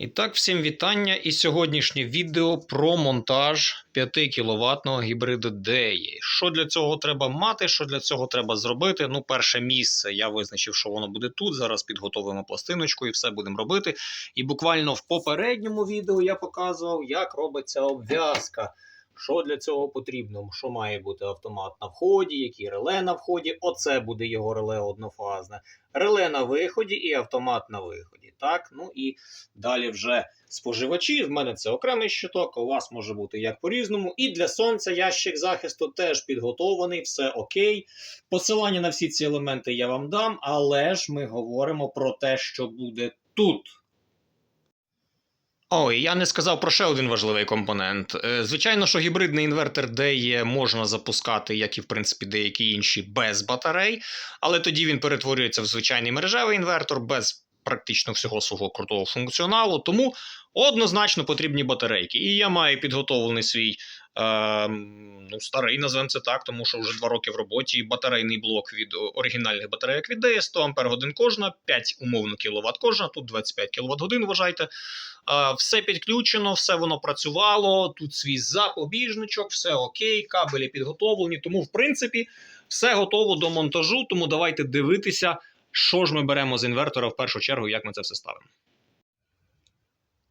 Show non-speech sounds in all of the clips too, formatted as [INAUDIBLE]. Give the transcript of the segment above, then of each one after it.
І так, всім вітання. І сьогоднішнє відео про монтаж 5 кВт гібриду Деї. Що для цього треба мати, що для цього треба зробити? Ну, перше місце я визначив, що воно буде тут. Зараз підготовимо пластиночку і все будемо робити. І буквально в попередньому відео я показував, як робиться обв'язка. Що для цього потрібно? Що має бути автомат на вході, які реле на вході. Оце буде його реле однофазне. Реле на виході і автомат на виході. Так, ну і далі вже споживачі. В мене це окремий щиток, у вас може бути як по-різному. І для сонця ящик захисту теж підготований, все окей. Посилання на всі ці елементи я вам дам, але ж ми говоримо про те, що буде тут. Ой, я не сказав про ще один важливий компонент. Е, Звичайно, що гібридний інвертор DE можна запускати, як і в принципі деякі інші, без батарей, але тоді він перетворюється в звичайний мережевий інвертор без практично всього свого крутого функціоналу. Тому однозначно потрібні батарейки. І я маю підготовлений свій е, ну, старий, назвемо це так, тому що вже два роки в роботі. Батарейний блок від оригінальних батарейок від DE, 100 Ах кожна, 5 умовно кВт кожна, тут 25 кВт годин, вважайте. Е, Все підключено, все воно працювало. Тут свій запобіжничок, все окей, кабелі підготовлені. Тому, в принципі, все готово до монтажу. Тому давайте дивитися, що ж ми беремо з інвертора в першу чергу, як ми це все ставимо.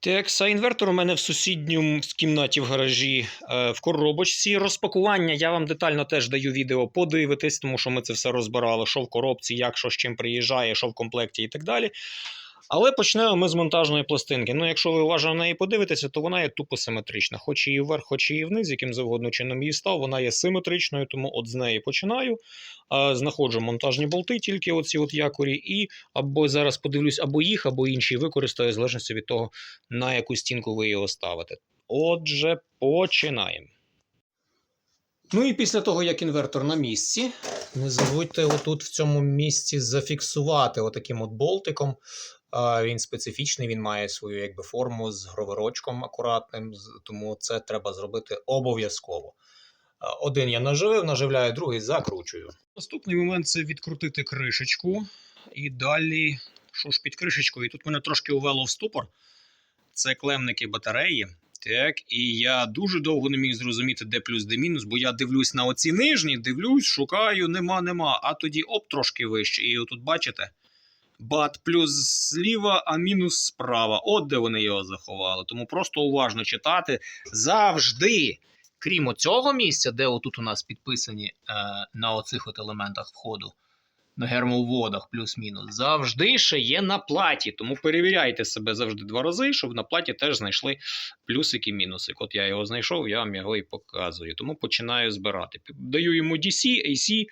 Так, а інвертор у мене в сусідньому в кімнаті в гаражі е, в коробочці. Розпакування я вам детально теж даю відео подивитись, тому що ми це все розбирали, що в коробці, як що з чим приїжджає, що в комплекті і так далі. Але почнемо ми з монтажної пластинки. Ну, якщо ви уважно на неї подивитеся, то вона є тупо симетрична. Хоч її вверх, хоч її вниз, яким завгодно чином її став, вона є симетричною, тому от з неї починаю. Знаходжу монтажні болти, тільки оці от якорі, і або зараз подивлюсь, або їх, або інші використаю, в залежності від того, на яку стінку ви його ставите. Отже, починаємо. Ну і після того, як інвертор на місці, не забудьте отут в цьому місці зафіксувати отаким от болтиком. Він специфічний, він має свою якби форму з гроверочком акуратним, тому це треба зробити обов'язково. Один я наживив, наживляю, другий закручую. Наступний момент це відкрутити кришечку. І далі, що ж під кришечкою? І тут мене трошки увело в ступор. Це клемники батареї. Так, і я дуже довго не міг зрозуміти, де плюс, де мінус, бо я дивлюсь на оці нижні, дивлюсь, шукаю, нема, нема. А тоді оп, трошки вище. І отут бачите, бат плюс зліва, а мінус справа. От де вони його заховали. Тому просто уважно читати завжди. Крім оцього місця, де отут у нас підписані е, на оцих от елементах входу, на гермоводах плюс-мінус, завжди ще є на платі. Тому перевіряйте себе завжди два рази, щоб на платі теж знайшли плюсики мінусик. От я його знайшов, я вам його і показую. Тому починаю збирати. Даю йому DC, AC,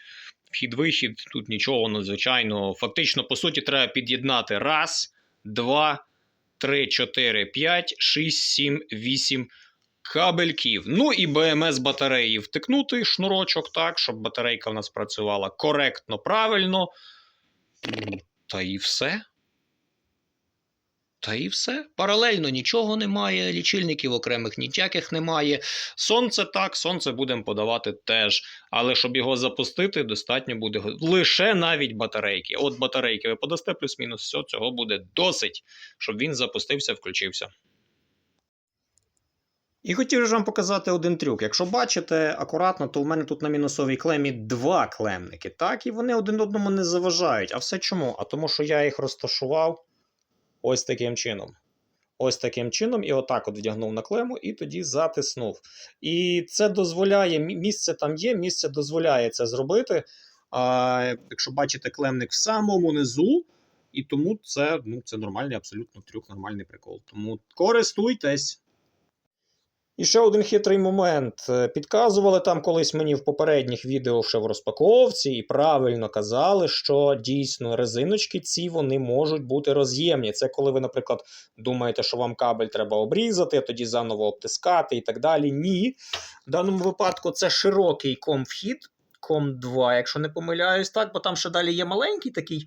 вхід-вихід, тут нічого надзвичайного. Фактично, по суті, треба під'єднати раз, два, три, чотири, п'ять, шість, сім, вісім. Кабельків. Ну і БМС батареї втикнути шнурочок так, щоб батарейка в нас працювала коректно, правильно. Та і все. Та і все. Паралельно нічого немає, лічильників окремих ніяких немає. Сонце так, сонце будемо подавати теж. Але щоб його запустити, достатньо буде лише навіть батарейки. От батарейки ви подасте плюс-мінус, все, цього буде досить, щоб він запустився, включився. І хотів же вам показати один трюк. Якщо бачите акуратно, то в мене тут на мінусовій клемі два клемники, так? І вони один одному не заважають. А все чому? А тому, що я їх розташував ось таким чином. Ось таким чином, і отак от вдягнув на клему, і тоді затиснув. І це дозволяє, місце там є, місце дозволяє це зробити. А, якщо бачите клемник в самому низу, і тому це, ну, це нормальний абсолютно трюк, нормальний прикол. Тому користуйтесь. І ще один хитрий момент. Е, Підказували там колись мені в попередніх відео ще в розпаковці, і правильно казали, що дійсно резиночки ці вони можуть бути роз'ємні. Це коли ви, наприклад, думаєте, що вам кабель треба обрізати, тоді заново обтискати і так далі. Ні. В даному випадку це широкий ком-вхід, ком-2, якщо не помиляюсь, так, бо там ще далі є маленький такий.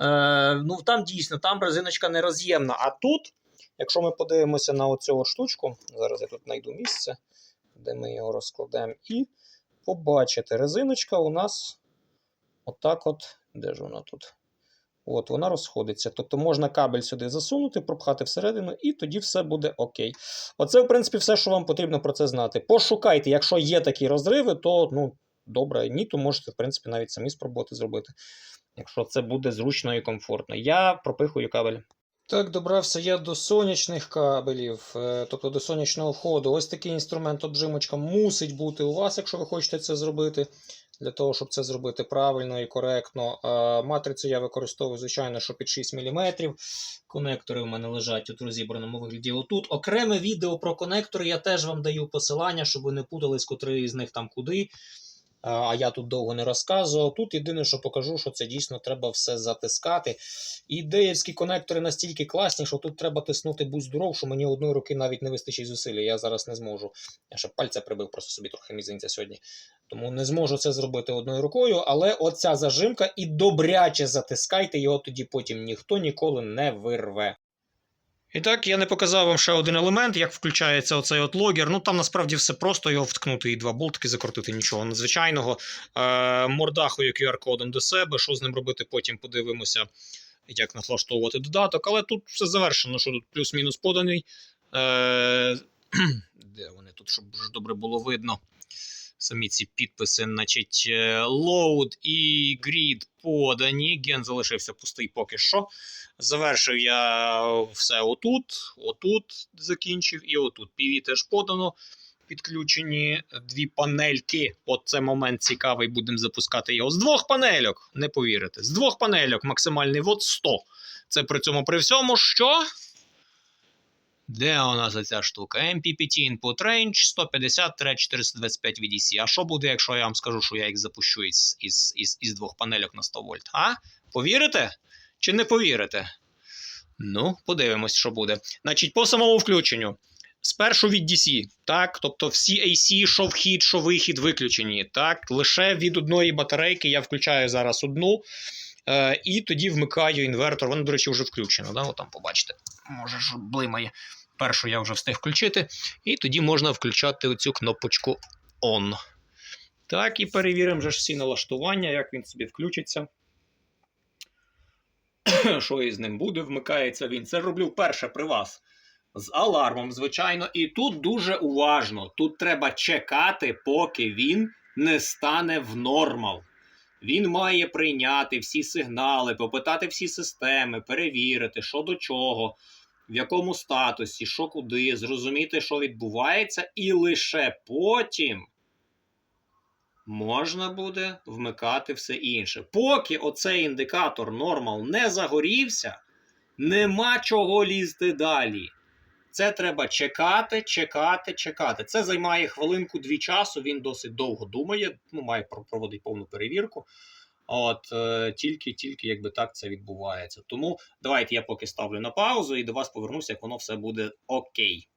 Е, ну там дійсно там резиночка не роз'ємна. А тут. Якщо ми подивимося на оцю штучку, зараз я тут знайду місце, де ми його розкладемо, і побачите, резиночка у нас отак от, де ж вона тут? От, вона розходиться. Тобто можна кабель сюди засунути, пропхати всередину, і тоді все буде окей. Оце, в принципі, все, що вам потрібно про це знати. Пошукайте, якщо є такі розриви, то ну, добре, ні, то можете, в принципі, навіть самі спробувати зробити, якщо це буде зручно і комфортно. Я пропихую кабель. Так, добрався я до сонячних кабелів, е, тобто до сонячного входу. Ось такий інструмент обжимочка мусить бути у вас, якщо ви хочете це зробити. Для того, щоб це зробити правильно і коректно. Матрицю я використовую, звичайно, що під 6 мм. Конектори у мене лежать у розібраному вигляді. Отут окреме відео про конектори я теж вам даю посилання, щоб ви не путались, котрий з них там куди. А, А я тут довго не розказував. Тут єдине, що покажу, що це дійсно треба все затискати. І деякі конектори настільки класні, що тут треба тиснути будь здоров, що мені одної руки навіть не вистачить зусилля. Я зараз не зможу. Я ще пальця прибив просто собі трохи мізинця сьогодні. Тому не зможу це зробити одною рукою. Але оця зажимка і добряче затискайте, його тоді потім ніхто ніколи не вирве. І так, я не показав вам ще один елемент, як включається оцей от логер. Ну там насправді все просто його вткнути і два болтики закрутити, нічого надзвичайного. Е, мордахою QR-кодом до себе. Що з ним робити, потім подивимося, як налаштовувати додаток. Але тут все завершено, що тут плюс-мінус поданий. Е, [CLEARS THROAT] де вони тут, щоб дуже добре було видно. Самі ці підписи, значить, е, load і grid подані. Ген залишився пустий поки що. Завершив я все отут, отут закінчив і отут. PV теж подано. Підключені дві панельки. От це момент цікавий, будемо запускати його. З двох панельок, не повірите. З двох панельок максимальний вод 100. Це при цьому при всьому, що. Де у нас ця штука? MPPT Input Range 150-425 VDC. А що буде, якщо я вам скажу, що я їх запущу із, із, із, із двох панельок на 100 вольт? А? Повірите? Чи не повірите? Ну, подивимось, що буде. Значить, по самому включенню. Спершу від DC, так, тобто всі AC, що вхід, що вихід виключені. Так, лише від одної батарейки я включаю зараз одну. Е, і тоді вмикаю інвертор. Воно, до речі, вже включено. Да? От там побачите. Може, що блимає. Першу я вже встиг включити. І тоді можна включати оцю кнопочку ON. Так, і перевіримо вже всі налаштування, як він собі включиться. [CLEARS THROAT] Що із ним буде, вмикається він. Це роблю вперше при вас. З алармом, звичайно. І тут дуже уважно. Тут треба чекати, поки він не стане в нормал. Він має прийняти всі сигнали, попитати всі системи, перевірити, що до чого, в якому статусі, що куди, зрозуміти, що відбувається, і лише потім можна буде вмикати все інше. Поки оцей індикатор нормал не загорівся, нема чого лізти далі. Це треба чекати, чекати, чекати. Це займає хвилинку-дві часу. Він досить довго думає, ну, має про- проводити повну перевірку. От е, тільки, тільки якби так це відбувається. Тому давайте я поки ставлю на паузу і до вас повернуся, як воно все буде окей.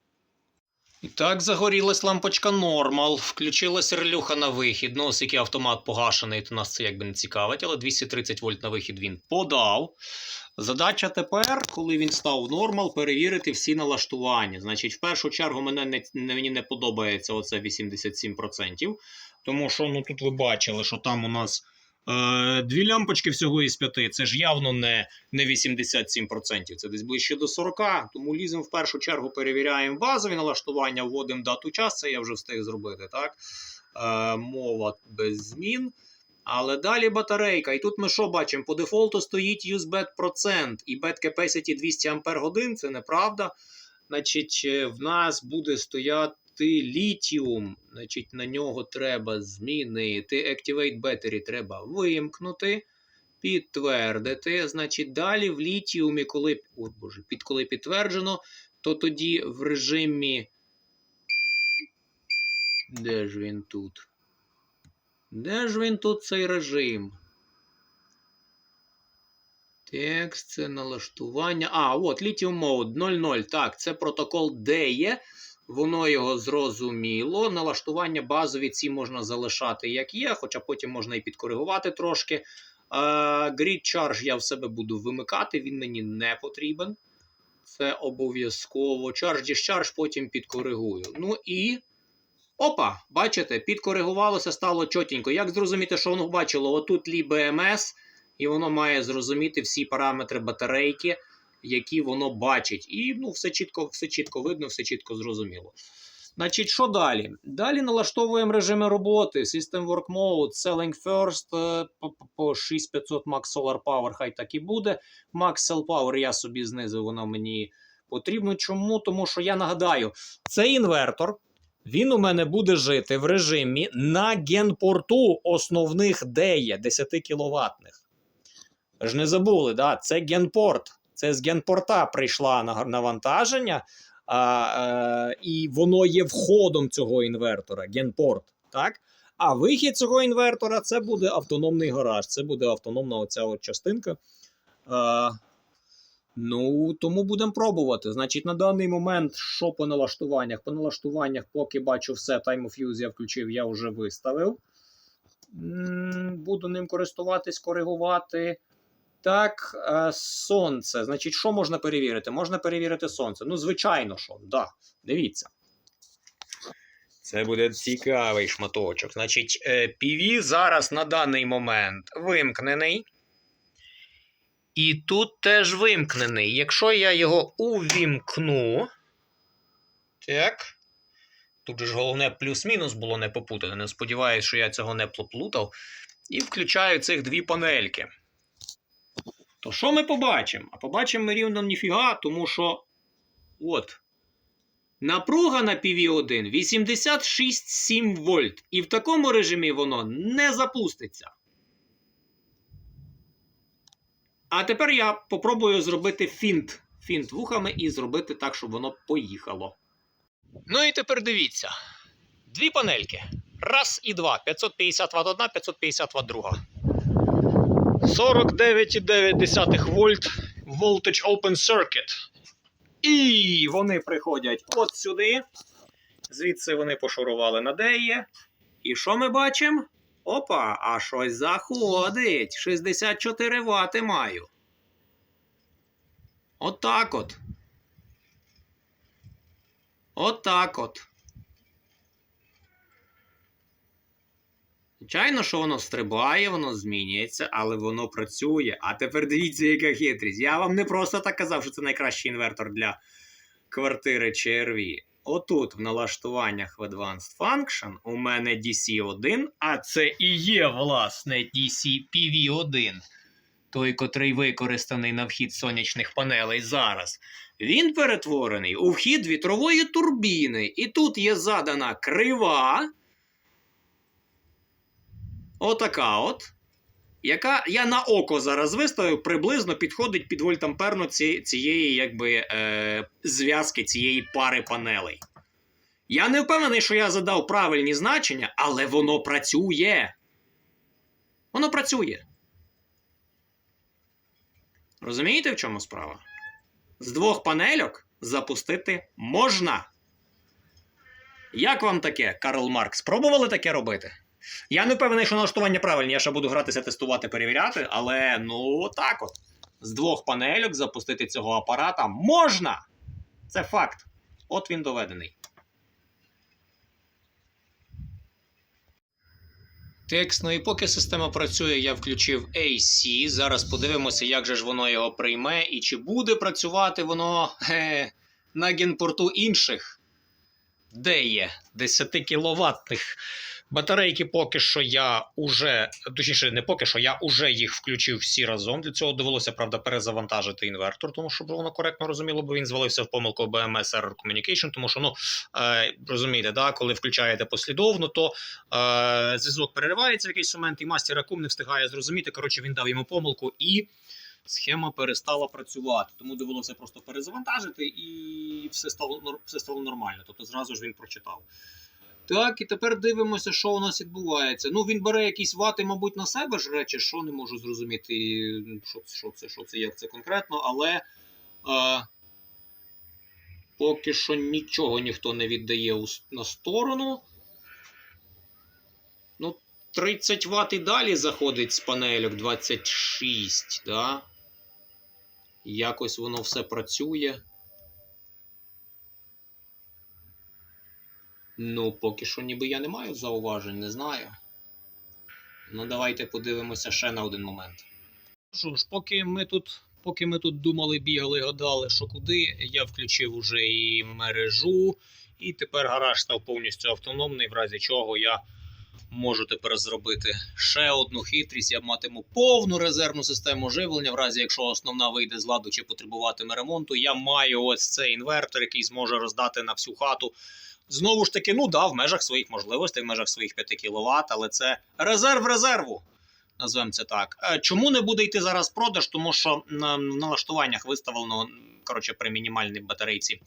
І так, загорілась лампочка нормал, включилась релюха на вихід. Ну, оскільки автомат погашений, то нас це якби не цікавить, але 230 вольт на вихід він подав. Задача тепер, коли він став нормал, перевірити всі налаштування. Значить, в першу чергу мене не, мені не подобається оце 87%. Тому що ну, тут ви бачили, що там у нас е, дві лямпочки всього із п'яти. Це ж явно не, не 87%, це десь ближче до 40%. Тому ліземо в першу чергу, перевіряємо базові налаштування, вводимо дату час, це я вже встиг зробити. так? Е, мова без змін. Але далі батарейка. І тут ми що бачимо? По дефолту стоїть UseBet процент і bed capacity 200 Ампер. Це неправда. Значить, е, в нас буде стояти літіум. Значить, на нього треба змінити. Activate Battery треба вимкнути. Підтвердити. Значить, далі в літіумі, коли, о, Боже, під, коли підтверджено, то тоді в режимі. Де ж він тут? Де ж він тут цей режим? Текст, це налаштування. А, от Lithium Mode 00. Так, це протокол DE. Воно його зрозуміло. Налаштування базові ці можна залишати як є, хоча потім можна і підкоригувати трошки. Е, Grid Charge я в себе буду вимикати, він мені не потрібен. Це обов'язково. Charge Discharge потім підкоригую. Ну і. Опа, бачите, підкоригувалося, стало чотенько. Як зрозуміти, що воно бачило? Отут лі BMS, і воно має зрозуміти всі параметри батарейки, які воно бачить. І ну, все чітко, все чітко видно, все чітко зрозуміло. Значить, що далі? Далі налаштовуємо режими роботи. System Work Mode, Selling First, е, по- по- по 6500 Max Solar Power, хай так і буде. Max Cell Power я собі знизив, воно мені потрібно. Чому? Тому що я нагадаю, цей інвертор. Він у мене буде жити в режимі на генпорту основних DE 10 кВт. Ж не забули, да? це генпорт. Це з генпорта прийшла на- навантаження, а, е, і воно є входом цього інвертора, генпорт. Так? А вихід цього інвертора це буде автономний гараж, це буде автономна оця от частинка. Е, Ну, тому будемо пробувати. Значить, на даний момент, що по налаштуваннях? По налаштуваннях, поки бачу все, Time of Use я включив, я вже виставив. Буду ним користуватись, коригувати. Так, е, сонце. Значить, що можна перевірити? Можна перевірити сонце. Ну, звичайно, що, да. Дивіться. Це буде цікавий шматочок. Значить, е, PV зараз на даний момент вимкнений. І тут теж вимкнений. Якщо я його увімкну. Так. Тут же головне плюс-мінус було не попутати. Не сподіваюся, що я цього не поплутав. І включаю цих дві панельки. То що ми побачимо? А побачимо ми рівно ніфіга, тому що. От. Напруга на PV1 86,7 вольт. І в такому режимі воно не запуститься. А тепер я попробую зробити фінт. Фінт вухами і зробити так, щоб воно поїхало. Ну і тепер дивіться. Дві панельки. Раз і два. 550 Вт одна, 550 Вт друга. 49,9 вольт Voltage Open Circuit. І вони приходять от сюди. Звідси вони пошурували на деє. І що ми бачимо? Опа, а щось заходить. 64 вати маю. Отак от. Отак от. Звичайно, що воно стрибає, воно змінюється, але воно працює. А тепер дивіться, яка хитрість. Я вам не просто так казав, що це найкращий інвертор для квартири CRV. Отут в налаштуваннях в Advanced Function у мене DC1, а це і є, власне, DCPV1. Той, котрий використаний на вхід сонячних панелей зараз. Він перетворений у вхід вітрової турбіни. І тут є задана крива. Отака от. Яка я на око зараз виставив, приблизно підходить під вольтамперну ці, цієї якби, е, зв'язки цієї пари панелей. Я не впевнений, що я задав правильні значення, але воно працює. Воно працює. Розумієте, в чому справа? З двох панельок запустити можна. Як вам таке, Карл Маркс? Пробували таке робити? Я не впевнений, що налаштування правильні, я ще буду гратися, тестувати, перевіряти, але ну так от. З двох панельок запустити цього апарата можна! Це факт. От він доведений. Текст, ну і поки система працює, я включив AC. Зараз подивимося, як же ж воно його прийме, і чи буде працювати воно е, на генпорту інших. Де є 10 кіловатних Батарейки поки що я уже, точніше, не поки що, я уже їх включив всі разом. Для цього довелося, правда, перезавантажити інвертор, тому що воно коректно розуміло, бо він звалився в помилку BMS Error Communication, тому що, ну, е, розумієте, да, коли включаєте послідовно, то е, зв'язок переривається в якийсь момент, і мастер Акум не встигає зрозуміти. Коротше, він дав йому помилку і. Схема перестала працювати, тому довелося просто перезавантажити, і все стало все стало нормально. Тобто зразу ж він прочитав. Так, і тепер дивимося, що у нас відбувається. Ну, він бере якісь вати, мабуть, на себе ж речі, що не можу зрозуміти, що, що це, що це, як це конкретно, але е, поки що нічого ніхто не віддає на сторону. Ну, 30 Вт і далі заходить з панельок 26, да? Якось воно все працює. Ну, поки що ніби я не маю зауважень, не знаю. Ну, давайте подивимося ще на один момент. Що ж, поки ми тут, поки ми тут думали, бігали, гадали, що куди, я включив уже і мережу, і тепер гараж став повністю автономний, в разі чого я можу тепер зробити ще одну хитрість. Я матиму повну резервну систему живлення, в разі якщо основна вийде з ладу чи потребуватиме ремонту. Я маю ось цей інвертор, який зможе роздати на всю хату. Знову ж таки, ну да, в межах своїх можливостей, в межах своїх 5 кВт, але це резерв резерву. Назвемо це так. Е, Чому не буде йти зараз продаж? Тому що на налаштуваннях виставлено коротше, при мінімальній батарейці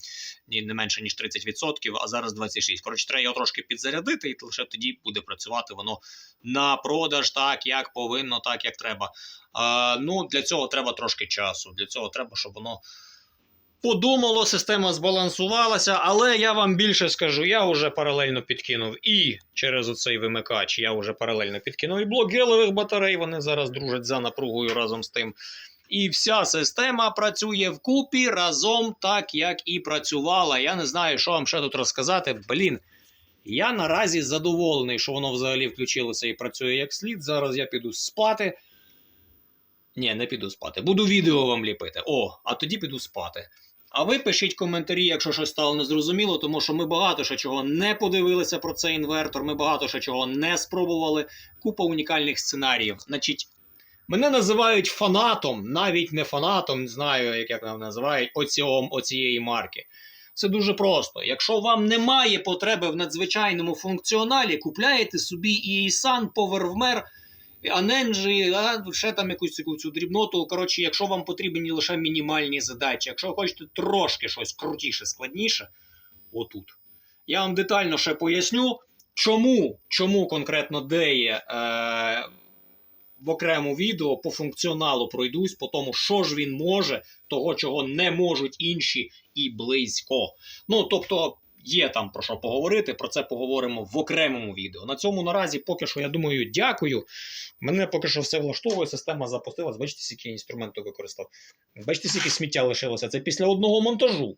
не менше ніж 30%, а зараз 26%. Коротше, треба його трошки підзарядити, і лише тоді буде працювати воно на продаж так, як повинно, так як треба. А, ну, для цього треба трошки часу. Для цього треба, щоб воно. Подумало, система збалансувалася, але я вам більше скажу, я вже паралельно підкинув і через оцей вимикач я вже паралельно підкинув і блок гелевих батарей. Вони зараз дружать за напругою разом з тим. І вся система працює вкупі разом так, як і працювала. Я не знаю, що вам ще тут розказати. Блін, я наразі задоволений, що воно взагалі включилося і працює як слід. Зараз я піду спати. Ні, не піду спати. Буду відео вам ліпити. О, а тоді піду спати. А ви пишіть коментарі, якщо щось стало незрозуміло, тому що ми багато ще чого не подивилися про цей інвертор, ми багато ще чого не спробували. Купа унікальних сценаріїв. Значить, мене називають фанатом, навіть не фанатом, не знаю, як, як нам називають, оцього, оцієї марки. Це дуже просто. Якщо вам немає потреби в надзвичайному функціоналі, купляєте собі і Isan PowerVmer, Аненджі, а ще там якусь цю, цю дрібноту. Коротше, якщо вам потрібні лише мінімальні задачі, якщо ви хочете трошки щось крутіше, складніше, отут. Я вам детально ще поясню, чому, чому конкретно де є е, в окрему відео по функціоналу пройдусь, по тому, що ж він може, того, чого не можуть інші і близько. Ну, тобто, є там про що поговорити, про це поговоримо в окремому відео. На цьому наразі поки що, я думаю, дякую. Мене поки що все влаштовує, система запустилась. Бачите, скільки інструменту використав. Бачите, скільки сміття лишилося. Це після одного монтажу.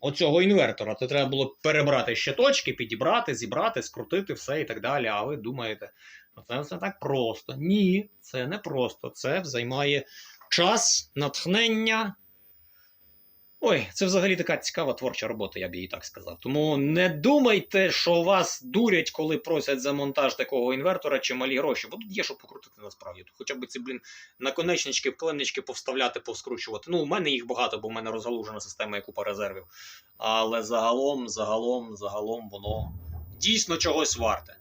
Оцього інвертора. Це треба було перебрати ще точки, підібрати, зібрати, скрутити все і так далі. А ви думаєте, ну, це все так просто. Ні, це не просто. Це займає час, натхнення. Ой, це взагалі така цікава творча робота, я б її так сказав. Тому не думайте, що вас дурять, коли просять за монтаж такого інвертора чи малі гроші, бо тут є що покрутити насправді. Тут хоча б ці, блін, наконечнички, вклиннички повставляти, повскручувати. Ну, у мене їх багато, бо в мене розгалужена система і купа резервів. Але загалом, загалом, загалом воно дійсно чогось варте.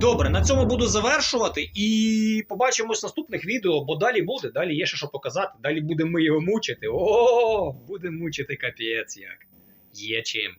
Добре, на цьому буду завершувати і побачимось в наступних відео, бо далі буде, далі є ще що показати. Далі будемо ми його мучити. О, будемо мучити капець як. Є чим.